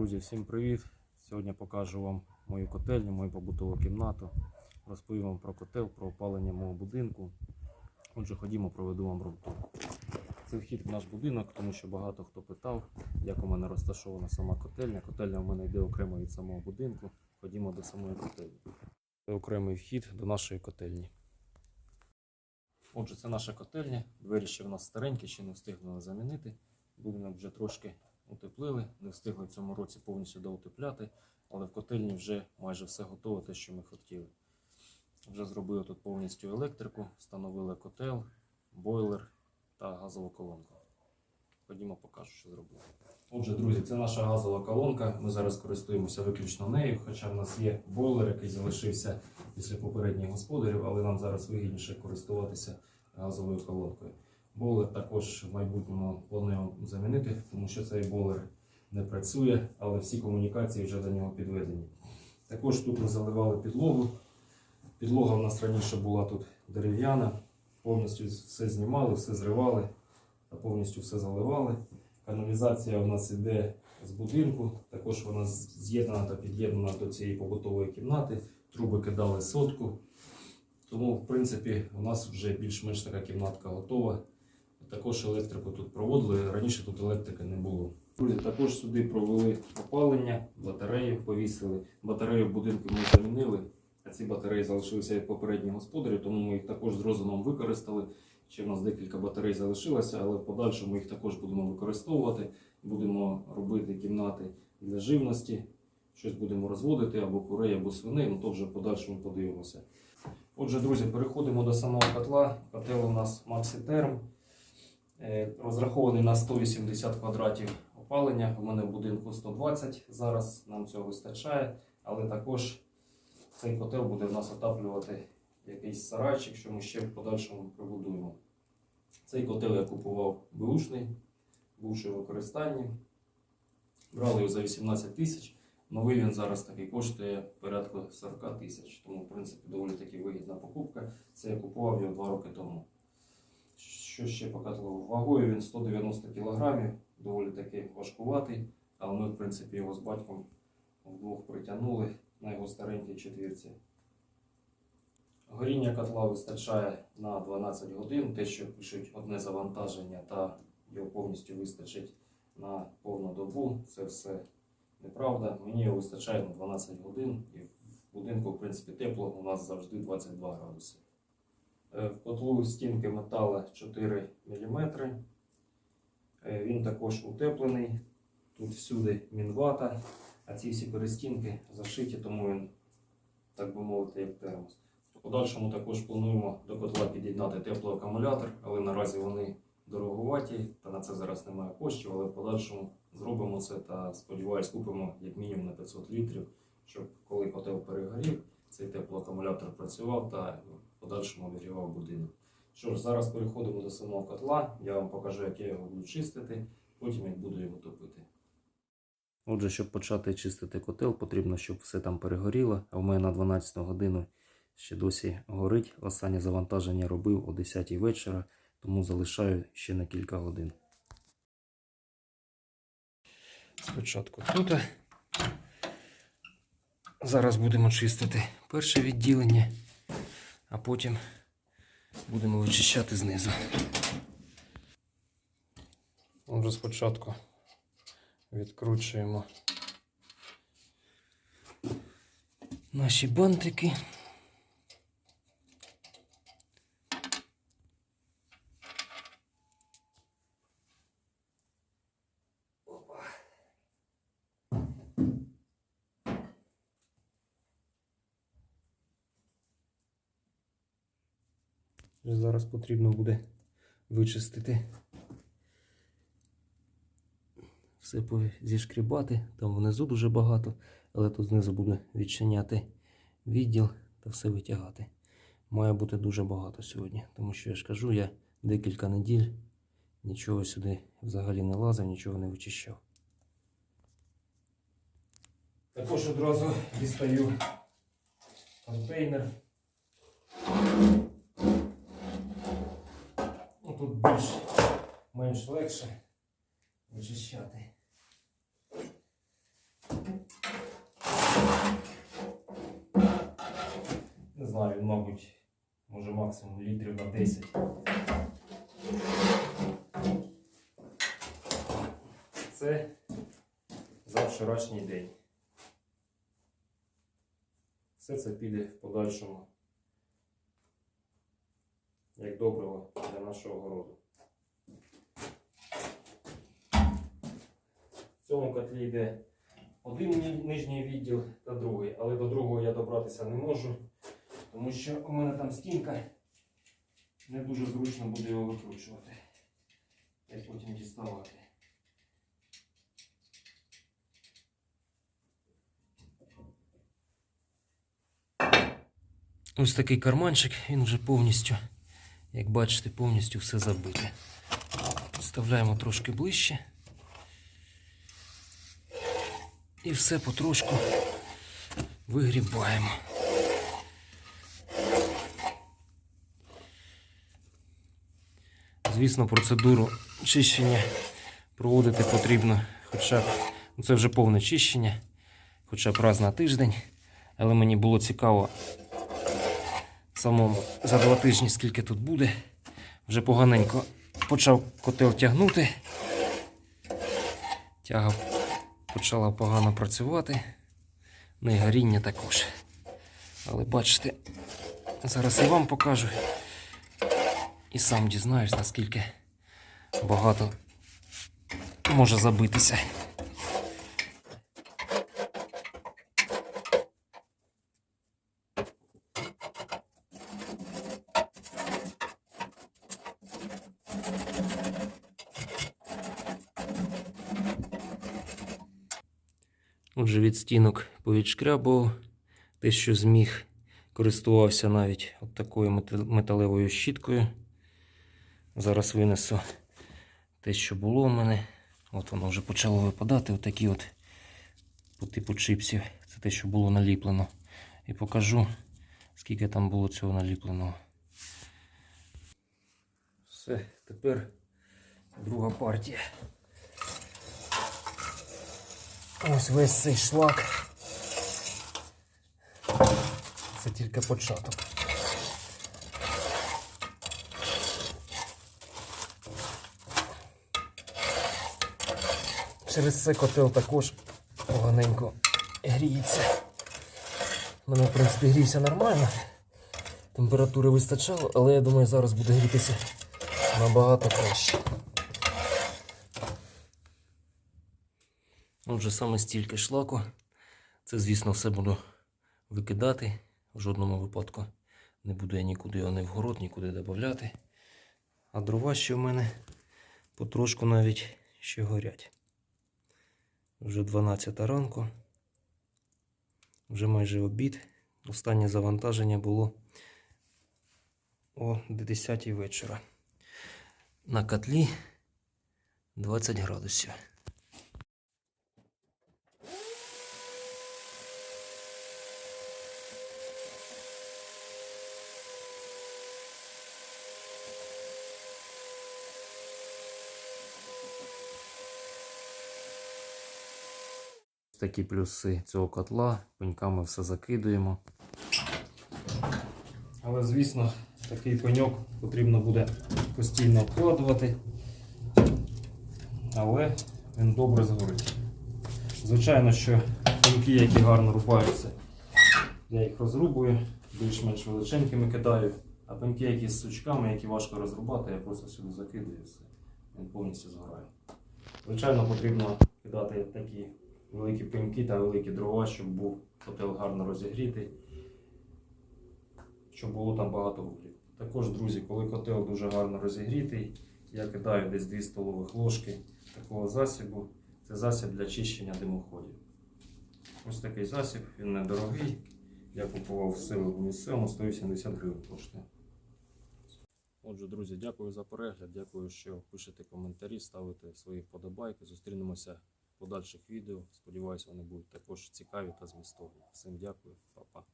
Друзі, всім привіт! Сьогодні покажу вам мою котельню, мою побутову кімнату. Розповім вам про котел, про опалення мого будинку. Отже, ходімо, проведу вам рум-тур. Це вхід в наш будинок, тому що багато хто питав, як у мене розташована сама котельня. Котельня у мене йде окремо від самого будинку. Ходімо до самої котельні. Це окремий вхід до нашої котельні. Отже, це наша котельня. Двері ще в нас старенькі, ще не встигнули замінити. Будинок вже трошки утеплили, не встигли в цьому році повністю доутепляти, але в котельні вже майже все готове, те, що ми хотіли. Вже зробили тут повністю електрику, встановили котел, бойлер та газову колонку. Ходімо, покажу, що зробили. Отже, друзі, це наша газова колонка. Ми зараз користуємося виключно нею, хоча в нас є бойлер, який залишився після попередніх господарів, але нам зараз вигідніше користуватися газовою колонкою. Бойлер також в майбутньому плануємо замінити, тому що цей бойлер не працює, але всі комунікації вже до нього підведені. Також тут ми заливали підлогу. Підлога в нас раніше була тут дерев'яна, повністю все знімали, все зривали та повністю все заливали. Каналізація у нас йде з будинку, також вона з'єднана та під'єднана до цієї побутової кімнати. Труби кидали сотку. Тому, в принципі, у нас вже більш-менш така кімнатка готова. Також електрику тут проводили. Раніше тут електрики не було. Також сюди провели опалення, батареї повісили. Батареї в будинку ми замінили, а ці батареї залишилися від попередніх господарів, тому ми їх також з розумом використали. Ще в нас декілька батарей залишилося, але в подальшому їх також будемо використовувати. Будемо робити кімнати для живності. Щось будемо розводити або курей, або свиней, ну то вже в подальшому подивимося. Отже, друзі, переходимо до самого котла. Котел у нас Maxiterm. Е, Розрахований на 180 квадратів опалення. У мене в будинку 120. Зараз нам цього вистачає, але також цей котел буде в нас отаплювати якийсь сарайчик, що ми ще в подальшому прибудуємо. Цей котел я купував бушний, бувши в використанні. Брали його за 18 тисяч. Новий він зараз такий коштує порядку 40 тисяч. Тому, в принципі, доволі таки вигідна покупка. Це я купував його 2 роки тому. Що ще по? Вагою він 190 кг, доволі таки важкуватий, але ми, в принципі, його з батьком вдвох притягнули на його старенькій четвірці. Горіння котла вистачає на 12 годин, те, що пишуть одне завантаження, та його повністю вистачить на повну добу. Це все неправда. Мені його вистачає на 12 годин, і в будинку, в принципі, тепло, у нас завжди 22 градуси. Е, В котлу стінки металу 4 мм. Він також утеплений. Тут всюди мінвата, а ці всі перестінки зашиті, тому він, так би мовити, як термос. В подальшому також плануємо до котла під'єднати теплоакумулятор, але наразі вони дороговаті, та на це зараз немає коштів, але в подальшому зробимо це та сподіваюсь, купимо як мінімум на 500 літрів, щоб коли котел перегорів, цей теплоакумулятор працював та в подальшому обігрівав будинок. Що ж, зараз переходимо до самого котла. Я вам покажу, як я його буду чистити, потім як буду його топити. Отже, щоб почати чистити котел, потрібно, щоб все там перегоріло, а в мене на 12 годину ще досі горить. Останнє завантаження робив о 10 вечора, тому залишаю ще на кілька годин. Спочатку тут. Зараз будемо чистити перше відділення, а потім будемо вичищати знизу. Отже, спочатку відкручуємо наші бантики. Зараз потрібно буде вичистити все зішкрібати. Там внизу дуже багато, але тут знизу буду відчиняти відділ та все витягати. Має бути дуже багато сьогодні, тому що я ж кажу, я декілька неділь нічого сюди взагалі не лазив, нічого не вичищав. Також одразу дістаю контейнер тут більш менш легше вичищати. Не знаю, мабуть, може максимум літрів на 10. Це за вчорашній день. Все це піде в подальшому як добриво для нашого городу. В цьому котлі йде один нижній відділ та другий, але до другого я добратися не можу, тому що у мене там стінка, не дуже зручно буде його викручувати. І потім діставати. Ось такий карманчик, він вже повністю, як бачите, повністю все забите. Вставляємо трошки ближче. І все потрошку вигрібаємо. Звісно, процедуру чищення проводити потрібно хоча б, ну це вже повне чищення, хоча б раз на тиждень. Але мені було цікаво самому за два тижні, скільки тут буде. Вже поганенько почав котел тягнути. Тяга почала погано працювати. Ну і горіння також. Але бачите, зараз і вам покажу. І сам дізнаюсь, наскільки багато може забитися. Отже, від стінок повідшкрябував те, що зміг, користувався навіть от такою металевою щіткою. Зараз винесу те, що було в мене. От воно вже почало випадати, отакі от по типу чипсів. Це те, що було наліплено. І покажу, скільки там було цього наліпленого. Все, тепер друга партія. Ось весь цей шлак. Це тільки початок. Через це котел також поганенько гріється. У мене, в принципі, грівся нормально. Температури вистачало, але я думаю, зараз буде грітися набагато краще. Отже, саме стільки шлаку. Це, звісно, все буду викидати. В жодному випадку не буду я нікуди його не в город, нікуди додати. А дрова ще в мене потрошку навіть ще горять. Вже 12 ранку. Вже майже обід. Останнє завантаження було о 10 вечора. На котлі 20 градусів. Такі плюси цього котла, пеньками все закидуємо. Але, звісно, такий пеньок потрібно буде постійно обкладувати. Але він добре згорить. Звичайно, що пеньки, які гарно рубаються, я їх розрубую, більш-менш величенькими кидаю, а пеньки, які з сучками, які важко розрубати, я просто сюди закидаю все. Він повністю згорає. Звичайно, потрібно кидати такі великі пеньки та великі дрова, щоб був котел гарно розігрітий, щоб було там багато вуглів. Також, друзі, коли котел дуже гарно розігрітий, я кидаю десь 2 столових ложки такого засібу. Це засіб для чищення димоходів. Ось такий засіб, він недорогий. Я купував в силу місцевому 180 гривень коштує. Отже, друзі, дякую за перегляд. Дякую, що пишете коментарі, ставите свої вподобайки. Зустрінемося в подальших відео. Сподіваюсь, вони будуть також цікаві та змістовні. Всім дякую, па-па.